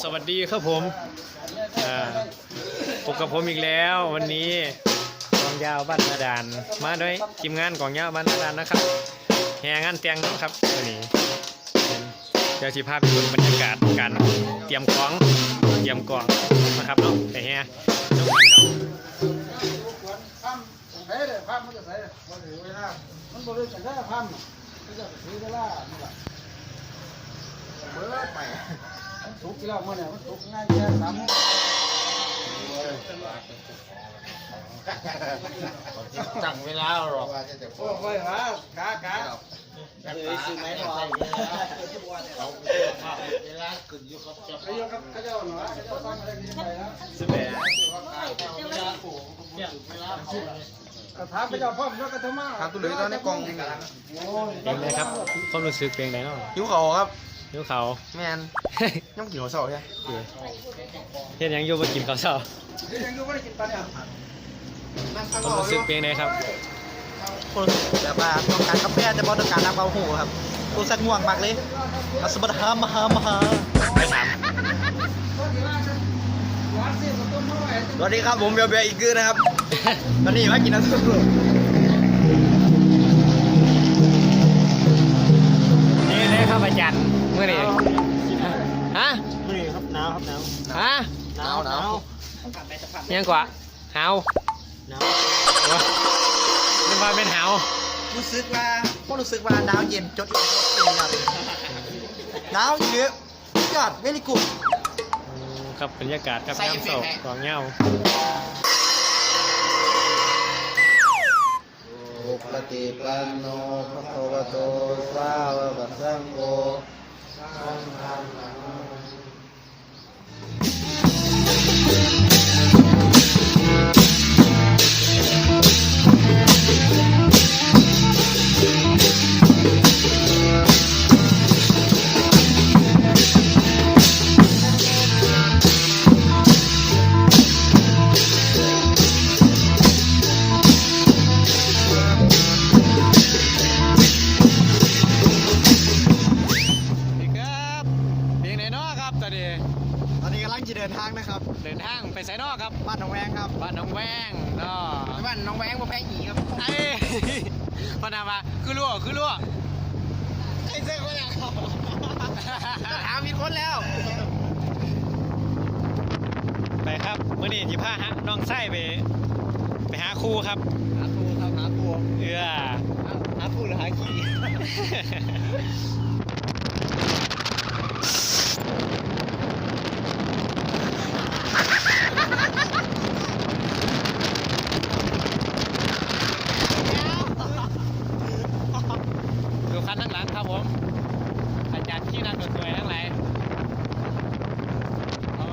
สวัสดีครับผมพบกับผมอีกแล้ววันนี้กองยาวบ้านนาดาน มาด้วยทีมงานกองยาวบ้านนาดานนะครับแห่งานเตียงนะครับวันนี้เดี๋ยวสิภาพดูบรรยากาศการเตรียมกองเตรียมกองนะครับเนาะแต่แห่น้องกันครับมันจะใส่มันถือเวลามันบริสุทธิ์ได้พัมมันจะถือเวลานี่แหละเบิดไปมัน สุกแล้วมันเนี่ยมันสุกง่ายแค่สามตั้งเวลาหรอกโอ้ยฮะกากาเลยซื้อไหมพอเราเวลาขึ้นอยู่กับเจ้าขยับกับขยับหน่อยขยับฟังอะไรนี่ไปนะสิบแปดเวลาปู่เนี่ยเวลาปู่กระถาพ่อมยกกระทำมาทางตู้เหลือตอนนกล่องยเป็นไงครับความรู้สึกเป็นไงเนาะหิวเขาครับ ยิ้วเขาแมนยังกินหัวเสาใช่เฮ็ดหยังอยู่มากินข้าวเช้ายังดูไม่ได้กินปลาเนี่ยความรู้สึกเป็นไงครับ คนแบบว่าต้องการกาแฟแต่บอต้องการน้ำเปล่าหูครับกูสักง่วงมากเลยอัสบัดฮามฮามฮาไปถามสวัสดีครับผมเบียร์เบียร์อีกคือนะครับ ตอนนี้มากินน้ำซุปนี่เลยครับอาจารย์เมื่อนี้ฮะนี่ครับหนาวครับหนาวฮะหนาวหนาวยังกว่าหาวหนาววะนึกว่าเป็นหาวรู้สึกว่าก็รู้สึกว่าหนาวเย็นจดอีกครับหนาวเยอะยอดเวลี่กุดอืมครับบรรยากาศครับใส่น้ำเอฟเฟตกต์กให้กองเหย้าปกติปันโนภะคะวะโตสาวกสังโฆ สังฆั พนามาคือรั่วคือรั่วไอ้เจ้าคนเนี่ยถามมีคนแล้ว ไปครับเมื่อนี้ที่พาฮะน้องไส้ไปไปหาครูครับ หาครูครับหาครูเอื้อหาครูหรือหาขี้ ดูคันทั้างหลังครับผม อาจารย์ขี้นั่งสวยๆทั้งหลายอ๋อ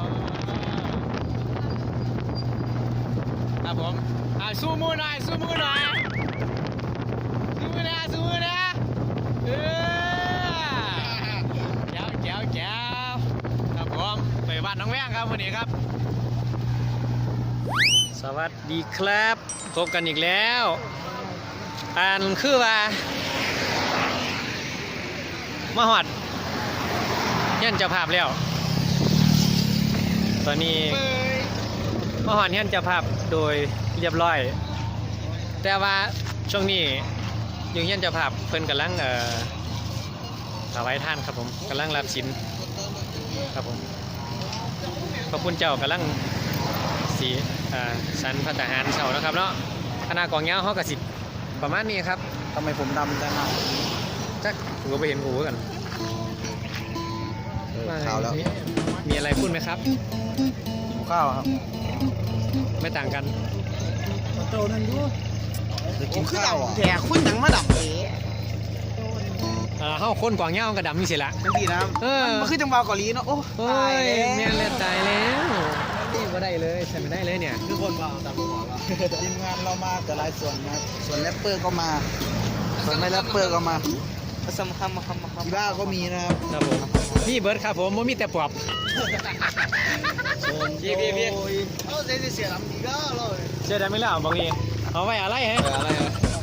ครับผมอ่าสู้มือหน่อยสู้มือหน่อยสู้มือนะสู้มือนะเออแจ๋วแจ๋วแจ๋วครับผมไปบ้านน้องแว้งครับวันนี้ครับ สวัสดีครับพบกันอีกแล้วอันคือว่ามาหอดเฮียนจ้าภาพแล้ว ตอนนี้ มาหอดเฮียนเจ้าภาพโดยเรียบร้อย แต่ว่าช่วงนี้อยู่เฮียนเจ้าภาพเพิ่นกำลังเอ่อถวายท่านครับผมกำลังรับศีลครับผมพระคุณเจ้ากำลังสีเอ่อสันพระทหารเสานะครับเนาะคณะกองเงาเขากระสิบประมาณนี้ครับทำไมผมดำจังครับจักกูก็ไปเห็นหูกันขาวแล้วมีมีอะไรพูดไหมครับข้าวครับ ไม่ต่างกันโตนั่นดูจะกินข้าวแย่คุณยังมาดับเอ๋อ่าเฮาคนกวางเงากับดำนี่สิละจังดีนะครับเออมันคือจังหวะเกาหลีเนาะโอ้โอ้ตายยแล้วเมียนเลือดตายแล้วนี่ก็ได้เลยใช่ไม่ได้เลยเนี่ยคือคนว่าตามหัวว่าทีมงานเรามาแต่หลายส่วนนะครับส่วนแรปเปอร์ก็มาส่วนไม่แรปเปอร์ก็มาสมคำคำคำกีฬาก็มีนะครับครับผม นี่เบิร์ดครับผมบ่มีแต่ปอบพี่พี่พี่เออเสียเสียดำอีกแล้วเลยเชื่อได้ไหมล่ะบางทีเอาไว้อะไรฮะอะไร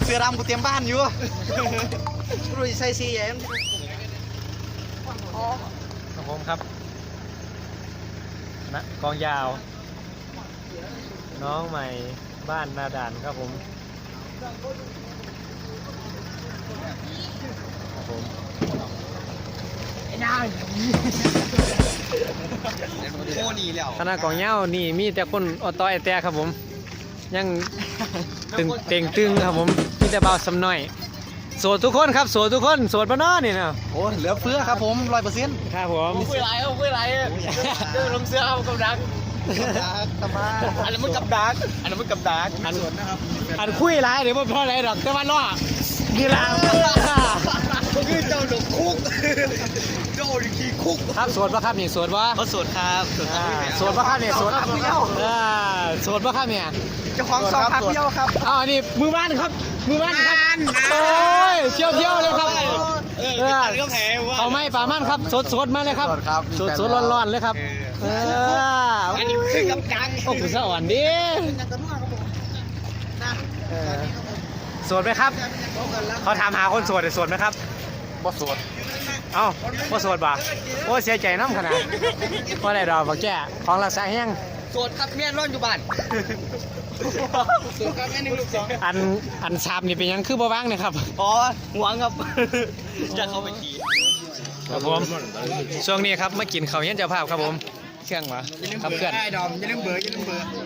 เสื้อดำกูเตรียมบ้านอยู่รู้ใส่สีแย้มครับผมครับนะกองยาว น้องใหม่บ้านนาด่านครับผมครับผม โคนี่แล้วคณะกองยาวนี่มีแต่คนออต้อยแต่ครับผม ยังตึงเต่งตึงครับผมมีแต่เบาสำน้อยโสดทุกคนครับโสดทุกคนโสดปะเน้อนี่นะโอ้เหลือเฟือครับผมร้อยเปอร์เซ็นต์ครับผมคุยไรเอาคุยไรเดินลงเสื้อเอากับดังตะมาอันนั้นมันกับดักอันนั้นมันกับดักอันอันคุยไรเดี๋ยวบ่พอไรดอกแต่ว่าล้อนี่ล่ะก็ คือเจ้าหลงคุกเจ้าดิขี้คุกครับโสดปะครับนี่โสดปะเขาสดครับสดคอ่ารับโสดปะครับเนี่ยโสดอ่าโสดปะครับเนี่ยเจ้าของซองพักเดียวครับ อ้าวนี่มือบ้านครับ มือบ้านครับโอ้ยเที่ยวเที่ยวเลยครับเออก็แพ้ว่าเอาไม้ป่ามันครับสดสดมาเลยครับสดครับ สดสดร้อนร้อนๆเลยครับเอออันนี้คือกับดังโอ้คุณสวรรค์ดิเออโสดไหมครับ เขาถามหาคนโสดแต่โสดไหมครับ บ่สดเอ้าว่าโสดป่ะโอ้เสียใจน้ำขนาดว่าอะไรดอกบอกแก่ของรักษาแห้งสดครับเมียนอนอยู่บ้านสดครับแม่หนึ่งลูกสองอันอันชาบนี่เป็นหยังคือบ่ว่างเนี่ยครับอ๋อหวงครับจะเข้าไปขี่ครับผมช่วงนี้ครับมากินข้าวเย็นเจ้าภาพครับผมเครื่องวะครับเพื่อนได้ดอมอย่าลืมเบอร์อย่าลืมเบอร์นี่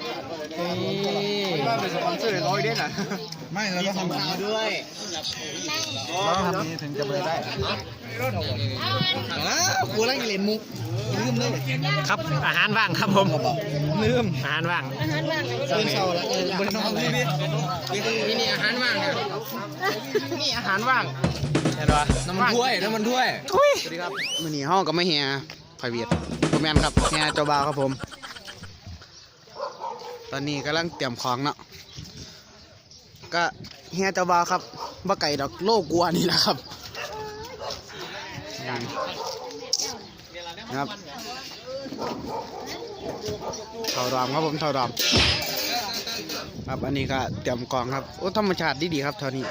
ว่าเป็นสปอนเซอร์ร้อยเด้นอะไม่เราก็ทำข่าวด้วยเร้องทำนี้ถึงจะเบอร์ได้อ้าวกูร่างเล่นมุกลืมเลยครับอาหารว่างครับผมลืมอาหารว่างเศร้าแล้วเสาละเออบนน้องนี่นี่นี่อาหารว่างเนี่ยนี่อาหารว่างเห็นปะน้ำมันถ้วยน้ำมันถ้วยสวัสดีครับมือนี้ห้องก็ไม่เฮียไฟเวียดผมแมนครับเฮียเจ้าบ่าวครับผม ตอนนี้กำลังเตรียมของเนาะก็เฮียเจ้าบ่าครับบ่ไก่ดอกโลกกลัวนี่แหละครับครับเท่าดอมครับผมเท่าดอมครับอันนี้ก็เตรียมกองครับโอ้ธรรมชาติดีๆครับเท่านี้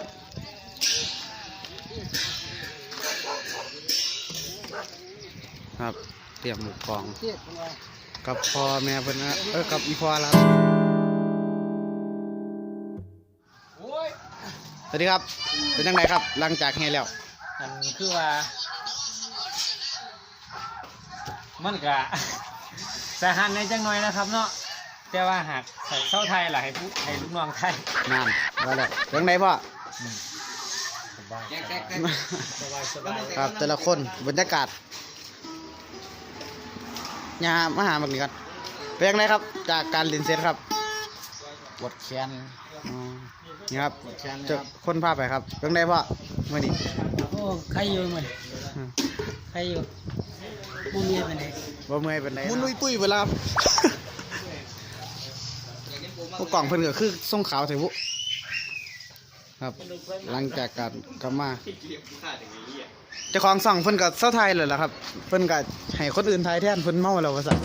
ครับเตรียมกอง กับพ่อแม่เพิ่นนะเออกับอีพ่อแล้วสวัสดีครับ เป็นยังไงครับ หลังจากแห่แล้วอันคือว่า มันกะสาหัสในจังหน่อยนะครับ เนาะแต่ว่าหากใส่เส้าไทยล่ะให้ผู้ให้ลูกน้องไทยนานว่าแล้วยังไงพ่อสบายสบายสบายครับแต่ละคนบรรยากาศ ยามาหาบักนี้กันเป็นยังไงครับ จากการเรียนเซตครับปวดแขนอ๋อนี่ครับแขนเจะคนพาไปครับเป็นยังไงพ่อเมื่อนี้โอ้ใครอยู่มันอืมใครอยู่มุมเงียบไปไหนบ่เมื่อยเป็นไรมุนลุยตุ้ยเวลาพวกกล่องเพิ่นก็คือส่งขาวเถอะพุครับ หลังจากการกลับมา จะาของสั่งเพิ่นกับเส้าไทยเลยเหรอครับ เพิ่นกับให้คนอื่นไทยแทนเพิ่นเมาแล้วว่าสั่น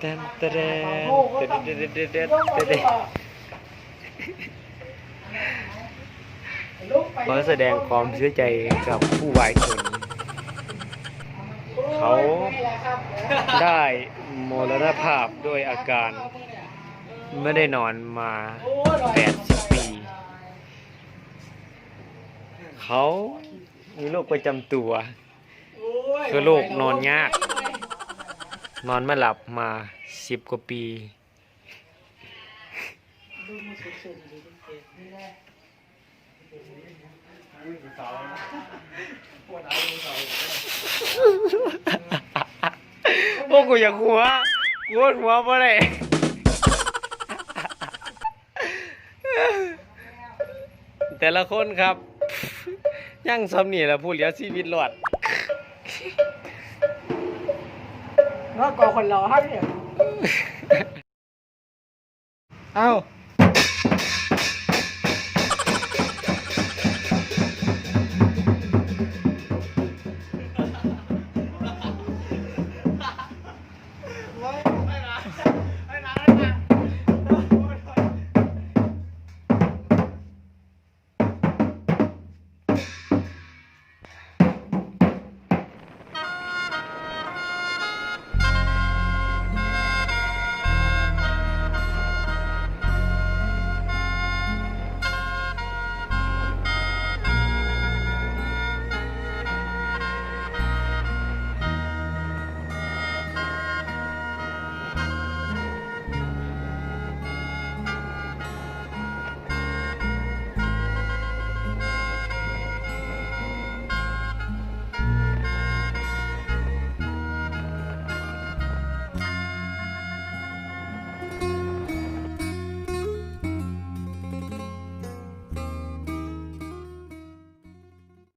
เต้นเต้นเต้นเต้นเต้นเต้นเต้นขอแสดงความเสียใจกับผู้วายชน เขาได้มรณภาพด้วยอาการ ไม่ได้นอนมาแปด เขามีโรคประจำตัวคือโรคนอนยาก นอนไม่หลับมา10กว่าปีพวกกูอยากหัวกูปวดหัวเพราะอะไรแต่ละคนครับ ยังซ้ำนี่แหละผู้เหลียวชีวิตรอดแล้วก็คนรอให้เนี่ย เอ้า